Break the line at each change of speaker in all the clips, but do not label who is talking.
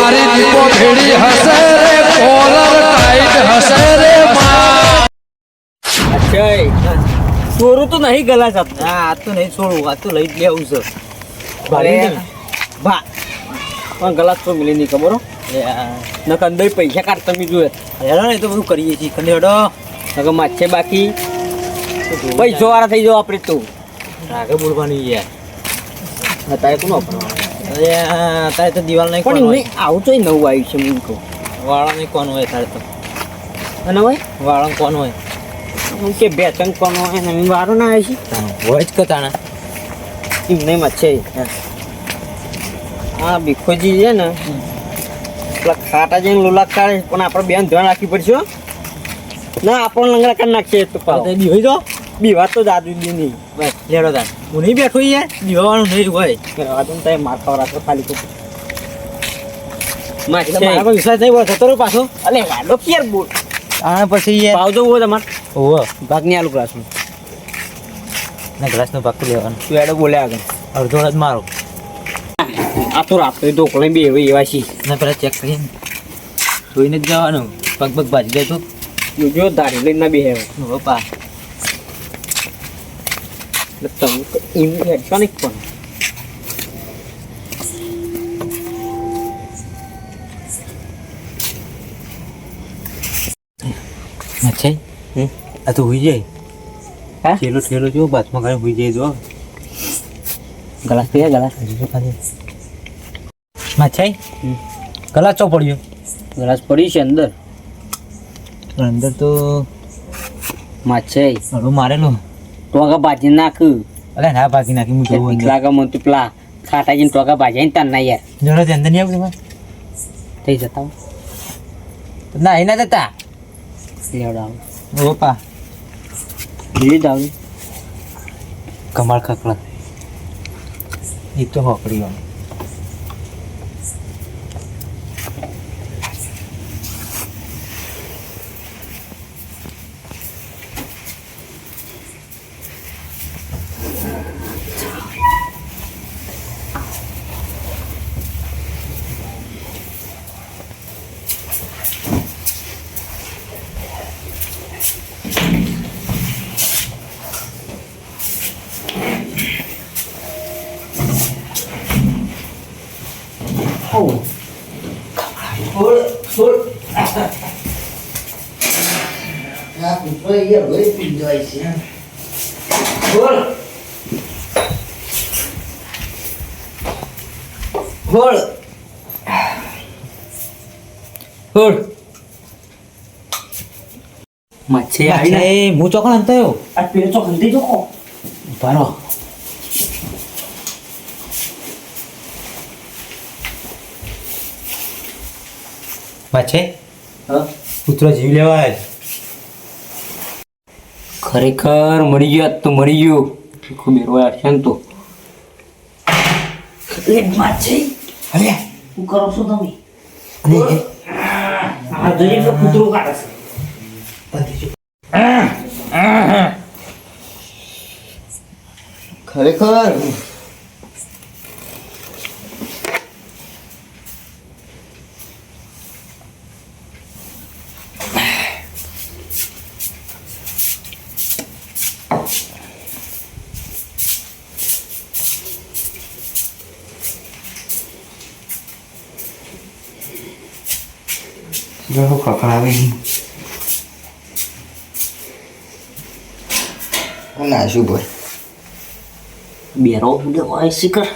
મારી દીપો ભેડી હશે રે કોલર ટાઈટ હશે રે માં.
અક્ષય ચોરું તો નહીં ગલા જાત હા આ તો નહીં છોડું આ તો લઈ જ લેવું છે. ભલે ભા. પણ ગલાસ તો મિલી નહીં ખબર ન અંદર પૈસા કાઢતા તમે જોયે હેડો ને તો બધું કરીએ છીએ. કંદે હેડો. નકર માછે બાકી. પૈસો વાળા થઈ જાવ આપણે તો. આગળ બોલવાની યાર. અત્યારે કોનો વાપરવાનું? અરે અત્યારે તો દિવાલ નહીં પણ નહીં આવું તો નવું આવ્યું છે હું કહું. વાળા નહીં કોણ હોય તારે તો? અને હોય? વાળા કોણ હોય? હું કે બે ત્રણ કોણ હોય ને વારો ના આવે છે. હોય જ કતાના એમ નહીં મચ્છે હા. ભીખોજી છે ને પેલા ખાટા જઈને લોલા કાઢે પણ આપણે બેન ધ્યાન રાખવી પડશે ના આપણને લંગડા કરી નાખીએ તો પાવ બીવાઈ બીવા તો દાદુ દી નહીં. બસ લેડો દાદ હું નહીં બેઠો યાર? બીવાનું નહીં હોય. કરવા દો તમે માર ખાવા રાખો ખાલી ખોટું મારા વિશ્વાસ નહીં હોય થતો પાછો. અલે વાડો ક્યાર બોલ.
પછી યાર.
પાવ તો હોય તમારે.
ઓહો
ભાગ નહીં આલુ ક્લાસમાં
ને ગ્લાસનો પાકું લેવાનું.
તું એડો બોલે આગળ.
અડધો જ મારો.
આ તો રાત્રે તો કોઈ બી એવા છે.
ને પેલા ચેક કરીને. જોઈને જ જવાનું. પગ પગ ભાજી દે તું.
જો દાઢી લઈને ના બે હેવે એટલે તમે એમ હેડશો નહીં પણ
અચ્છા. આ તો હોઈ જાય
હા?
થેલો થેલો જો બાથમાં કાઢી હોઈ જાય જો
ગલાસ પીએ ગલાસ
માછાઈ ગલાસ ચો પડ્યો
ગલાસ પડી છે અંદર
અંદર તો
માછે
હળવું મારેલું
ટોકા ભાજી નાખ
અલે ના ભાગી નાખી હું જોઉં
પીકલા કા મન તું પેલા ખાટા જઈને ટોકા ભાજી ને તાર ના યાર
જણો તે અંદર નહીં આવ્યું
થઈ જતા.
ના એ ના જતા
લેવડાવ
ઓ બાપા
બીજી દાવ
કમાલ ખકડા એ તો હોકડી વાળું
હોળ હોળ માછે આવી ને
એ હું ચોકડ અંત આવ્યો
આ પેલો તો ખંડી જો
બારો માછે કૂતરો જીવ લેવાય
ખરેખર મળી ગયો તો મળી ગયો. ખૂબ રોયા છે ને તો. એટલે
અરે
શું કરો છો તમે? આ જોઈએ તો કૂતરો કાઢે છે.
ખરેખર? ખખડાવે ના શું ભાઈ
બેરો bude હોય શિખર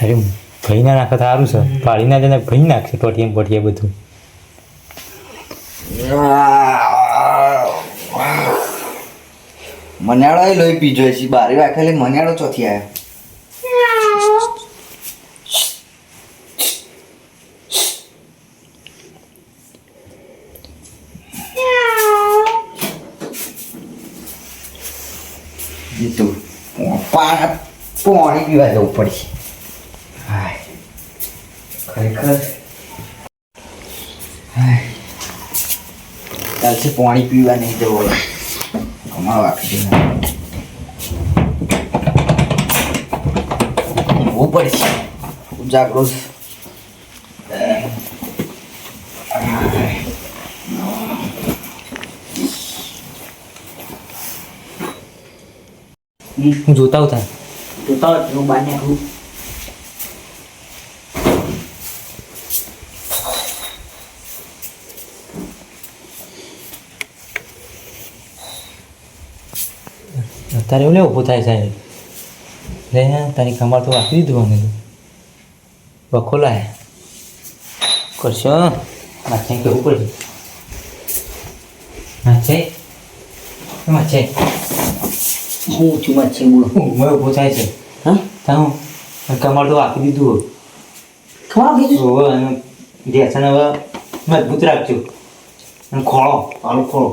અરે ભાઈ ના નાખે તો સારું છે પાડી ના જાય ભાઈ નાખશે પટીએ પટીએ બધું
મનાળો લોહી પીજો છે બારી રાખેલી મનાળો ચોથી આવ્યો જીતું પા- પાણી પીવા જવું પડશે હા ખરેખર. ચાલશે, પાણી પીવા નહીં જવું કમાવા ઊંઘવું પડશે જાગૃત
હું જોતા ઉતા
જોતા હું બહાર નીકળું
તારે એવું લેવું થાય સાહેબ. લે તારી કમર તો આપી દીધું અમે બખો લાય કરશો? માથે કેવું પડશે માથે? માથે?
હું છું મચ્છી બોલો.
ઊભો થાય છે?
હા?
તારું કમર તો આપી દીધું
ખવા કીધું
હોય અને વ્યસન હવે મજબૂત રાખજો. અને ખોળો
પાલું ખોળો.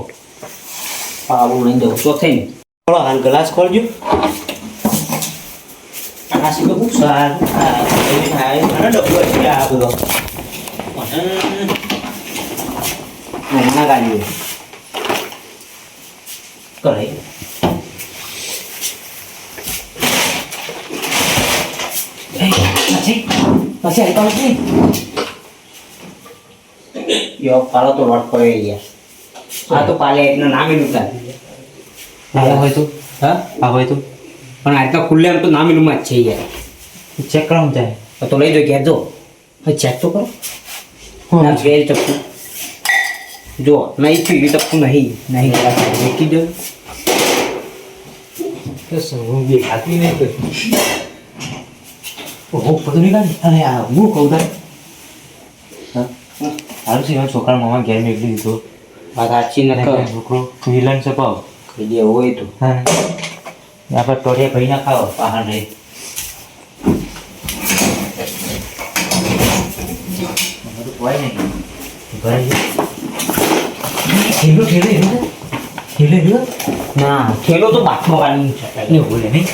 પાલું લઈને દઉં તો થઈ
ખોળો હાલ ગ્લાસ ખોલજો.
આ હું
સારું થાય અને ડબ્બો છે આ બધો.
મહિના પછી પછી આવી પાલું નહીં યો પાલો તો લોટ પડે ગયા આ તો પાલે એટલું નામે નુકસાન
આ હોય તો.
હા?
આ હોય તો.
પણ આટલા ખુલ્લે એમ તો નામી નુમાં જ છે યાર.
ચેક કરવા જાય
તો તો લઈ જો ઘેર જો. ચેક તો કરો. ના ગેર ટપકું. જો નહીં થયું એ ટપકું નહીં. નહીં. મૂકી દો.
હું બે ખાતી નહીં ઓહો બધું નીકાળી અરે આ હું કહું તારે હારું છે છોકરા મામા ઘેર નીકળી દીધો.
વાત સાચી ન
અને
કર
છોકરો વિલન છે પાવ.
કહી દે હોય તો.
હા. આપણે ટોળિયા ભાઈ ના ખાવ પહાડ હોય નહીં. ઠેલો
ના ખેલો તો બાથમાં કાઢી
નહીં?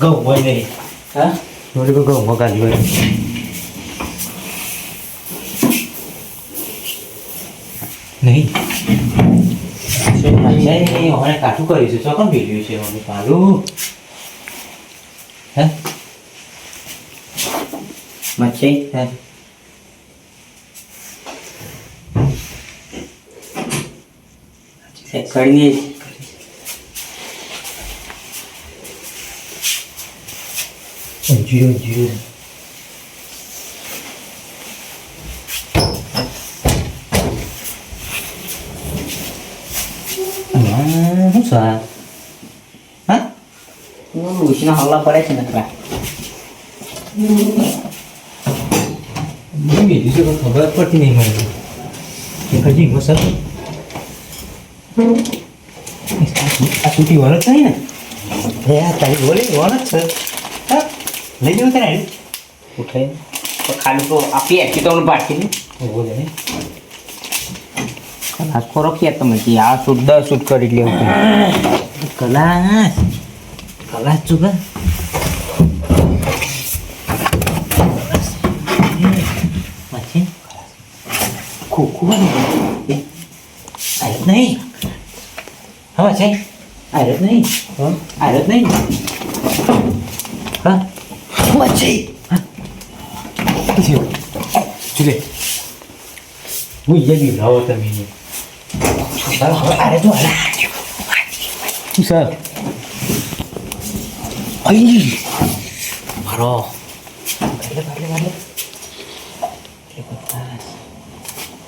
ઘઉં હોય નહીં
હા
બોલે તો ઘઉં મગાલી હોય નહીં નહીં હવે કાઠું કર્યું છે ચોકન ભેગ્યું છે મને પાલું હે
મચ્છી
હે
કરીએ
જીરો જીરો શું સા હા
ઉછીના હલ્લા પડે છે નકરા
બીજું પણ ખબર પડતી નહીં મને હજી મસલ આ સૂટી જ નહીં ને હે તારી બોલી જ છે હા? લઈ જવું તને
ઉઠાઈ તો ખાલી તો આપી એકી તમને પાછી ને
બોલે નહીં
કલાક ખોરો ક્યાં તમે કે આ શૂટ દસ શૂટ કરી લેવું
કલા કલા ચૂકા પછી? ખોખું આયત નહીં. હા છે. આરત નહીં. આરત નહીં. હા. પછી ચૂલે હું બી લાવો તમે અરે તો સર? અહીં મારો.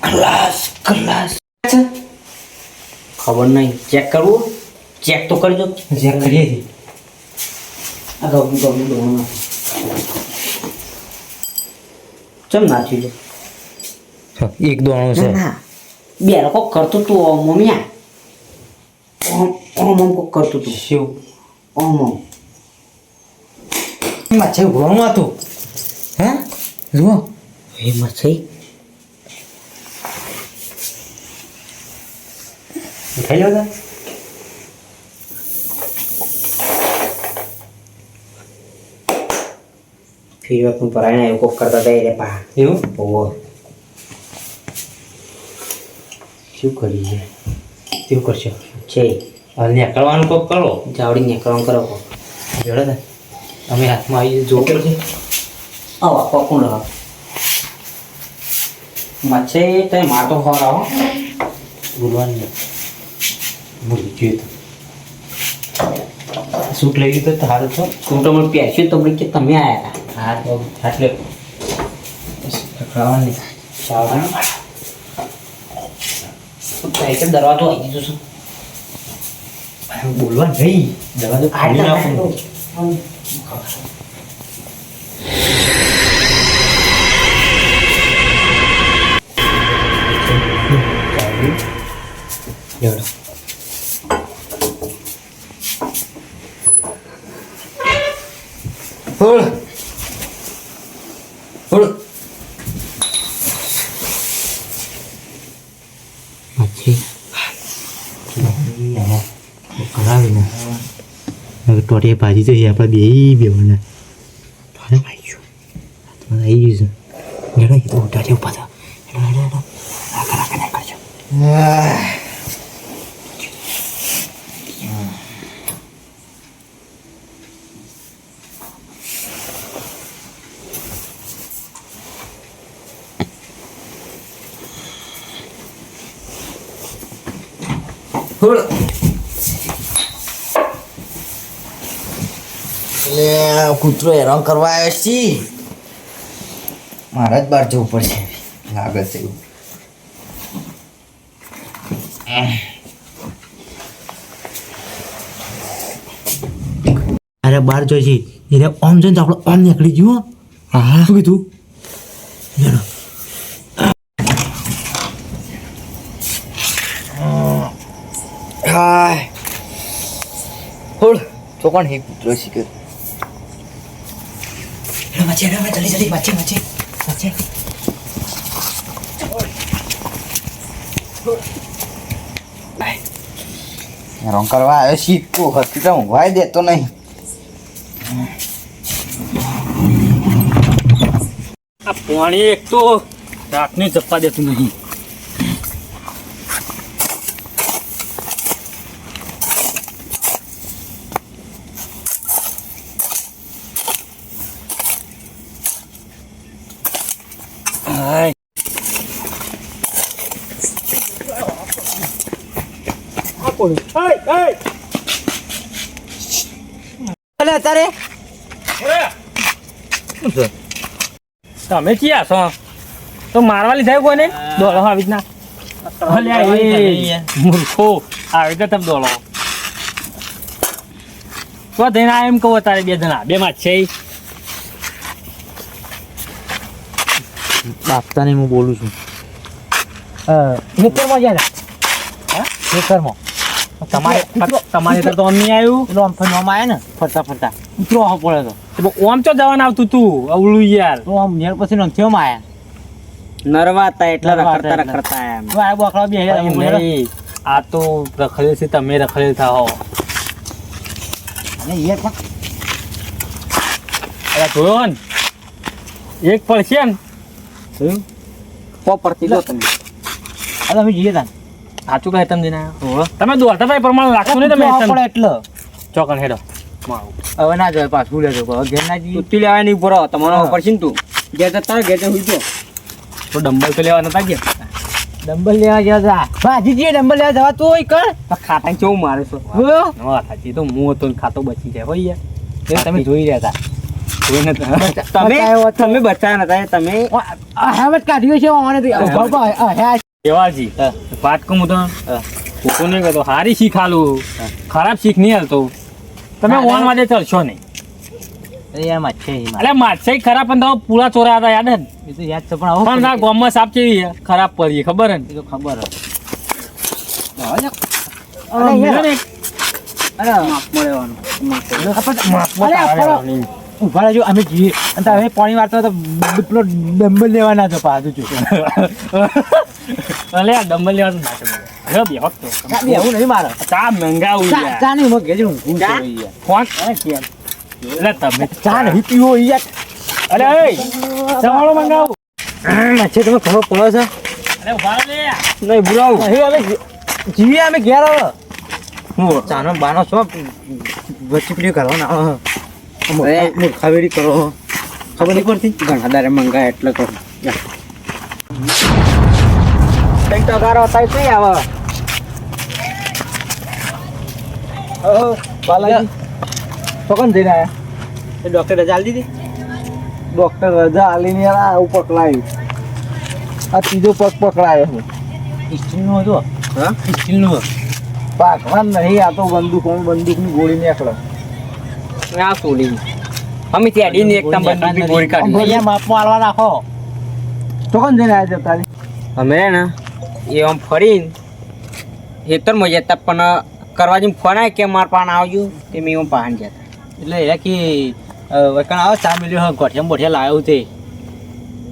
ક્લાસ ક્લાસ
ખબર નહીં. ચેક કરવું? ચેક તો કરજો.
ચેક કરીએ છીએ.
આ ગમું ગમું દોણમાં ચમ નાખ્યું છે?
એક દોણો છે.
બે લોકો કરતું તું ઓમ ઓમિયા ઓમ ઓમ કોક કરતું તું.
શિવ.
ઓમ ઓમ.
માછે ઉભરણમાં હતું હે? જુઓ.
એ મચ્છી
ખાઈ લો તા
ફીરવા પણ પરાયણા એવું કોક કરતા હતા એટલે પા
એવું
ઓવો
શું કરીએ તેવું કરશો
છે
હવે નીકળવાનું કોક કરો
જાવડી નીકળવાનું કરો
જોડે ને તમે હાથમાં આવી જોવું પડશે
આવો પકું રહો મચ્છે તે માટો
બોલવાનું નહીં ભૂલી ગયો તો સૂટ લઈ લીધો તો સારું તો
સૂટ અમે પહેરશું તો કે તમે આયા હતા
હા તો એટલે ખાવાની
સાયકલ દરવાજો આવી ગયો છું
બોલવા જઈ દરવાજો ખોલી નાખું લેવડો
ફૂલ ફૂલ
પછી કરાવીને હવે ટોટીએ ભાજી જઈએ આપણે બે બેવાના તારે ભાઈ છું તમારે આવી ગયું છે હેડો એ તો ઉઠા છે ઊભા થા હેડો હેડો હેડો રાખા રાખા ના કરજો
ફૂલ એટલે કૂતરો હેરાન કરવા આવ્યો છે. મારે જ બહાર જવું પડશે. લાગે છે એવું.
અરે બાર જોઈ છે. એટલે ઓમ જોઈને તો આપણે ઓમ નીકળી ગયું હો. હા. શું કીધું? હેડો
હાય થોડ તો કોણ હે કૂતરો શીખે
મચે હેડો જલ્દી જલ્દી મચે મચે મચે
હેરાન કરવા આવ્યો શીખવું હતી તો ઊંઘવાય દેતો નહીં
આ પાણી એક તો રાખને જપવા દેતું નહીં હાય. આ પડ્યું. હાય, હાય.
અલે તારે
તમે ક્યાં છો? તો મારવા લીધા કોને દોડો આવી રીતના. અલ્યા એ મૂર્ખો. આવી રીતે તમે દોડો. તો થઈને આ એમ કહો તારે બે જણા. બે માં છે
બાપતાને હું બોલું છું.
ખેતરમાં ગયા
ખેતરમાં
તમારે તમારે તો તો નહીં આવ્યું?
એટલે આમ ફરવામાં આવ્યા ને? ફરતા ફરતા.
ઉતરો આવો પડે તો. તો ઓમ ચો જવાનું આવતું તું? અવળું યાર.
તો આમ નેર પછી નો થયો માં આવ્યા
નરવાતા એટલા રખડતા રખડતા એમ.
તો આ બોખડા બે
નહીં. આ તો રખડે છે તમે રખડે હો
અને એક પણ
અરે જોયો ને એક પડશે ને.
જોયું
પો પડતી દો તમે.
અરે અમે જઈએ તા
સાચું કહે તમે ના તમે દોડતા એ પ્રમાણે રાખશો ને તમે
પડે એટલે.
ચોકન હેડો.
હવે ના જાય પાછું લેજો. ઘેર ના જઈએ.
તુત્તી લેવાય નહીં ઉપર. તમારો. પડશે ને તું. ઘેર જતા ઘેર જતા હુઈ તો ડંબલ તો લેવા નતા ગયા
ડંબલ લેવા ગયા હતા. ભાજી જઈએ ડંબલ લેવા જવા તો હોય કર
ખાતા કેવું મારે છો? સાચી તો હું હતો ખાતો બચી જાય. હોય યાર.
એ તમે જોઈ રહ્યા હતા.
તમે
બચાવ્યો.
તમે બચાયા નતા તમે?
હવે કાઢ્યો છે તો
દેવાજી કહું હું તો હું. નહીં કહેતો હારી શીખ હાલું ખરાબ શીખ નહીં હાલતો. તમે. ઓન માટે ચડશો નહીં.
અરે માછે
ખરાબ પણ તમે પૂરા ચોરા હતા યાદ ને?
તો યાદ છે પણ
પણ આ ગામમાં સાપ કેવી ખરાબ પડી ખબર ને?
તો ખબર.
અરે. ને.
અરે અરે. ઊભા રહેજો. અમે જઈએ અને તમે પાણી વાળતા તો પેલો ડંબલ લેવાના છો પાછું છું
અલે આ ડંબલ લેવાનું ના છે. હવે બેહો જ તો.
ચા બી એવું નહીં મારો.
ચા મંગાવું
ચા નહીં હું જઈને છું યાર.
કોણ? એટલે તમે
ચા નહીં પીવો યાર.
અરે એ ચવાળો મંગાવું.
છે તમે ખબર પડે છે.
નહીં બોલાવું. નહીં અમે જીવીએ અમે ઘેર આવે હું ચાનો બાનો છો વચીપડી કરવાના આવે મૂર્ખાવેડી કરો. ખબર નહીં પડતી? ઘણા દારે મંગાય એટલે કરો કંઈક ટકારો થાય કઈ આવે તો કોણ જઈને આવ્યા ડોક્ટર રજા આલી દીધી? ડૉક્ટર રજા આલીને યાર આ ઉપર પકડાયું. આ ત્રીજો પગ પકડાયો હું
સ્ટીલનો હતું?
હા?
સ્ટીલનો
પાકવાન નહીં આ તો બંદૂક બંદૂકની ગોળી નીકળે.
આ સોલી અમે ત્યાં એક તમ બંદૂકની ગોળી કાઢી
ભૈયા માપમાં આલવા નાખો તો કોણ જઈને આવ્યા તારી
અમે ને એ આમ ફરીને હેતરમાં જતા પણ કરવા જઈને ફોન આવે કે માર પાન આવજો તે મેં હું પાન જતા
એટલે એ કે વકણ આવો ચા મિલ્યો ગોઠિયા બોઠિયા લાવ્યો તે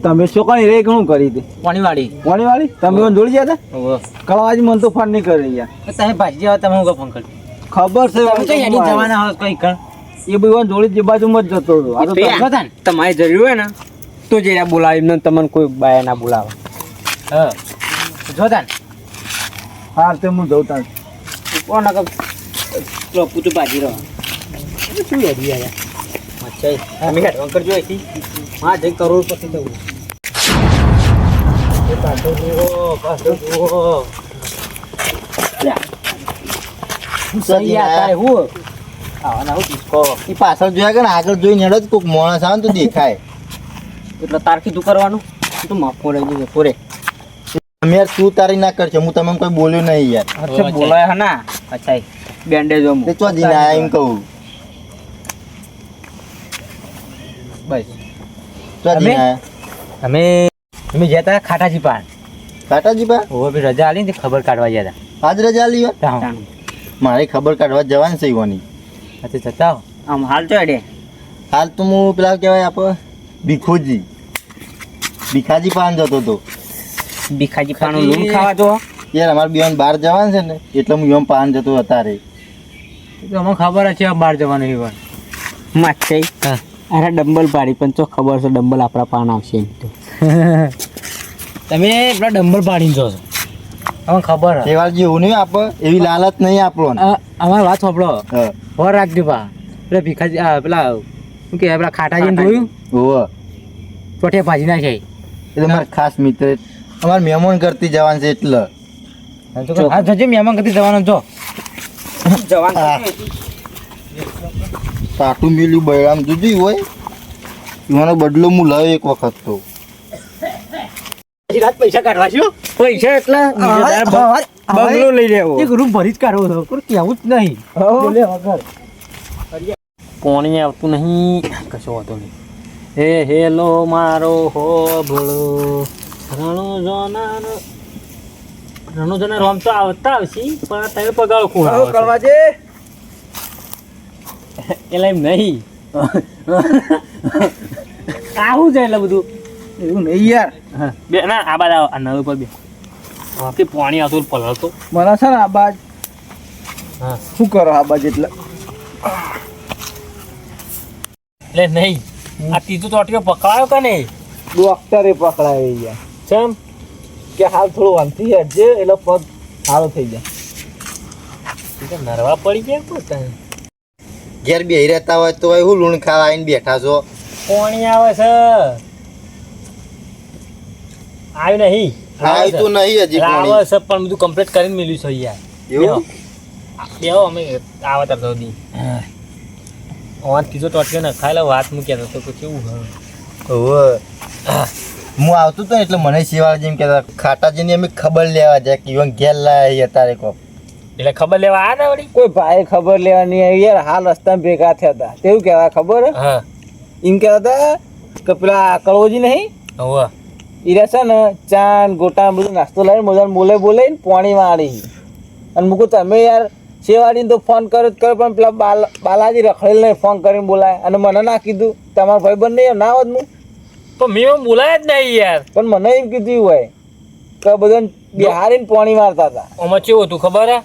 તમે શું કઈ રે ઘણું કરી હતી?
પાણીવાળી.
તમે મને જોડી ગયા હતા? કળવાજી મને તો ફોન નહીં કરી યાર
તમે ભાજી આવો તમે હું ફોન કરી?
ખબર છે
તમે તો યાદી જવાના હો કઈ કણ.
એ બધું જોડી જે બાજુમાં જ જતો હતો. આ તો તમે-
હતા ને, તમારે જરૂર હોય ને તો જે બોલાવી એમને તમને કોઈ બાય ના બોલાવે.
હા. જોતા ને
હા તે હું જઉં
કોણ પેલો પૂતું ભાજી રહ્યો.
શું યાદી આયા
હા કરોડ પછી થવું
પાછો જુઓ પાછો જુઓ.
સહી આ તારે હું. આવાના હું ડિસ્કો
ઈ પાછળ જોયા કે ને આગળ જોઈને હેડો કોઈક માણસ આવે ને તો દેખાય.
એટલે તાર કીધું કરવાનું? તું માફો લઈ જજો કોરે
અમે યાર તું તારી ના કરશે હું તમને કોઈ બોલ્યો નહીં યાર.
અચ્છા બોલાય હા ના અચ્છા બેન્ડેજ
તે ચો જઈને એમ કહું.
બસ.
ચો
અમે?
આયા.
અમે અમે હતા ખાટાજી પાન
ખાટાજી પાન
ઓ બી રજા આલી ને ખબર કાઢવા ગયા
આજ રજા
આલી
મારે ખબર કાઢવા જવાની છે ઈવાની.
હા તે જતા
આમ હાલ તો અડે.
હાલ તો હું પેલા કહેવાય આપણે ભીખોજી. ભીખાજી પાન જતો હતો.
ભીખાજી પાન લૂણ ખાવા તો
યાર અમારે બેન બહાર જવાનું છે ને એટલે હું યોમ પાન જતો અત્યારે.
અમને ખબર છે આ બહાર જવાનું એ વાત
માથે
હા.
અરે ડંબલ પાડી પણ તો ખબર છે ડંબલ આપણા પાન આવશે એમ તો.
તમે પેલા ડંબલ પાડીને જો છો. અમને ખબર હે.
તહેવાર જેવું નહીં આપે એવી લાલચ નહીં આપણો
અ- અમારી વાત સાંભળો. હોર રાખજો પા પેલા ભીખાજી આ પેલા શું કે પેલા ખાટાજીને જોયું?
ઓવે
ચોઠે ભાજી નાખે.
એટલે મારા ખાસ મિત્ર અમારે મહેમાન કરતી જવાનું છે એટલે.
હા જજે મહેમાન કરતી જવાનું જો.
આ. પાટું મેલ્યું બૈરામ જુદી હોય. એનો બદલો હું લઉં એક વખત તો.
રાત પૈસા કાઢવા છો
પૈસા એટલે? બંગલો લઈ લેવો.
એક રૂમ ભરી જ કાઢવો હતો પણ કેવું જ નહીં. બોલે વગર
પાણી આવતું નહીં? કશો વાંધો નહીં. હે હેલો મારો હો ભોળો. રણો જોનાનો રણો રોમ તો આવતા આવશે પણ તમે પગાર કોણ
કરવા છે
એટલે એમ નહીં. આવું છે એટલે બધું.
એવું નહીં યાર.
હા. બે ના આ બાદ આ નળ ઉપર બે. આપી પાણી આવતું પલળતો.
મને છે ને આ બાજ
હા.
શું કરો આ બાજ એટલે?
એટલે નહીં. આ ત્રીજો ચોટીઓ પકડાયો કે નહીં?
ડોક્ટરે પકડાય યાર.
ચમ?
કે હાલ થોડું વાંચી હેડજે એટલે પગ સારો થઈ જાય.
નરવા પડી ગયા પોતા
ઘેર બેહી રહેતા હોય તો હું લૂણ ખાવા આવીને બેઠા છો?
પાણી આવે છે. આવ્યું નહીં.
આવ્યું તો નહીં હજી
આવે છે પણ બધું કમ્પ્લીટ કરીને મેલ્યું છે યાર
એવું?
બેહો. અમે આવા તરત સુધી ઓન કીધો ટોટ્યો ને ખાઈ લે વાત મૂક્યા તો પછી કેવું
હવે? હું આવતો હતો એટલે મને શિવાળ જેમ કહેતા ખાટાજીની અમે ખબર લેવા જાય કે ઈવન ઘેર લાયા અત્યારે કોક.
એટલે ખબર લેવા આ ને વળી?
કોઈ ભાઈ ખબર લેવા નહીં આવી યાર હાલ રસ્તામાં ભેગા થયા હતા. તેવું કહેવાય ખબર? હે?
હા
એમ કહેતા હતા કે પેલા કળવોજી નહીં?
હવે
ઈ રહે છે ને ચાન ગોટા બધું નાસ્તો લઈને મોજાને બોલે બોલે પાણી વાળી. અને મૂકું તમે યાર શેવાડીને તો ફોન કર્યો જ કર્યો પણ પેલા બાલ બાલાજી રખડેલ નહીં ફોન કરીને બોલાય. અને મને ના કીધું. તમારા ભાઈ બંધ નહીં ના હોત હું
તો મેં બોલાય જ નહીં યાર.
પણ મને એમ કીધું હોય કે બધા બિહારીને પાણી મારતા હતા.
આમાં કેવું હતું ખબર હે?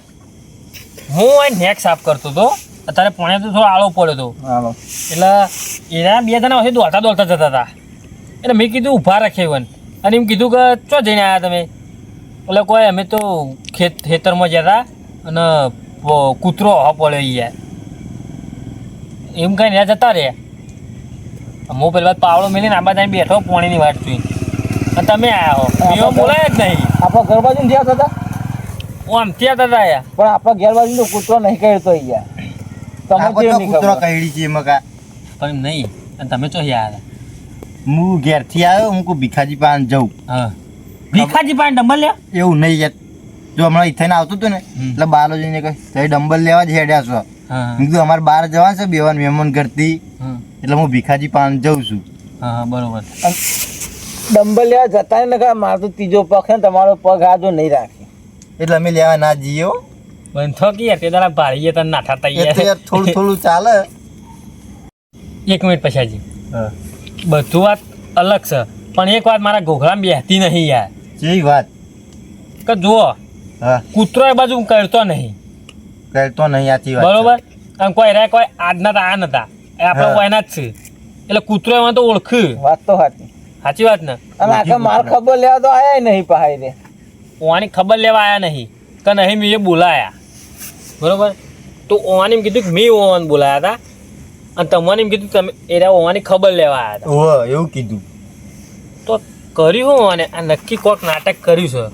હું આ નેક સાફ કરતો હતો. અત્યારે પાણી તો થોડો આળો પડ્યો હતો. એટલે એના બે જણા વચ્ચે દોડતા દોડતા જતા હતા. એટલે મેં કીધું ઊભા રાખે વન અને એમ કીધું કે ચો જઈને આવ્યા તમે? એટલે કોઈ અમે તો ખેત ખેતરમાં જતા અને કૂતરો હવા પડ્યો યાર. એમ કઈ ત્યાં જતા રે હું પેલા પાવડો મેલીને આ બધા બેઠો પાણીની વાટ જોઈ અને તમે આયા હો. મેં બોલાય જ નહીં.
આપણા ઘર બાજુ જ્યાં હતા
આમ ત્યાં હતા યાર.
પણ આપણા ઘેર બાજુ તો કૂતરો નહીં કહેતો યાર.
આપણે
તમને
તો
કેમ નહીં
કૂતરો
ખબર?
છે એમાં
પણ નહીં. અને તમે ચો યાર?
હું ઘેરથી આવ્યો હું કોઈ ભીખાજી પાન જઉં.
હા. ભીખાજી પાન ડંબલ લે?
એવું નહીં યાર. જો હમણાં ઇથેન આવતું હતું ને એટલે બાલોજીને કહે તો ડંબલ લેવા જ હેડ્યા છો.
હા
મેં કીધું અમારે બહાર જવા છે બેવાન મહેમાન ઘરથી. એટલે હું ભીખાજી પાન જઉં છું.
હા બરોબર.
ડંબલ લેવા જતા ને કહે મારો તો ત્રીજો પગ છે ને તમારો પગ આ જો નહીં રાખે.
એટલે અમે લેવા ના જઈએ.
પણ થોકી યાર તે તારા ભાળીએ તને નાઠા થતા
એ તો
યાર.
યાર થોડું થોડું ચાલે.
એક મિનિટ પછાજી
હા.
બધું વાત અલગ છે. પણ એક વાત મારા ઘોઘરામાં બેહતી નહીં યાર.
જેવી વાત?
કે જુઓ કૂતરો એ બાજુ કરતો નહીં.
કરતો નહીં આથી વાત
બરોબર? આમ કોઈ રે કોઈ આજના તો આ નતા એ આપણે કોઈના જ છે. એટલે કૂતરો એમાં તો ઓળખ્યું
વાત તો સાચી.
સાચી વાત ને?
અને આખા માર ખબર લેવા તો આયા નહીં પહાઈ રે.
ઓવાની ખબર લેવા આયા નહીં. કે નહીં મેં એ બોલાયા. બરોબર? તો ઓવાની એમ કીધું કે મેં ઓવાન બોલાયા હતા. અને તમને એમ કીધું તમે એ હોવાની ખબર લેવા આવ્યા હતા.
ઓહો એવું કીધું.
તો કર્યું હું અને આ નક્કી કોક નાટક કર્યું છે.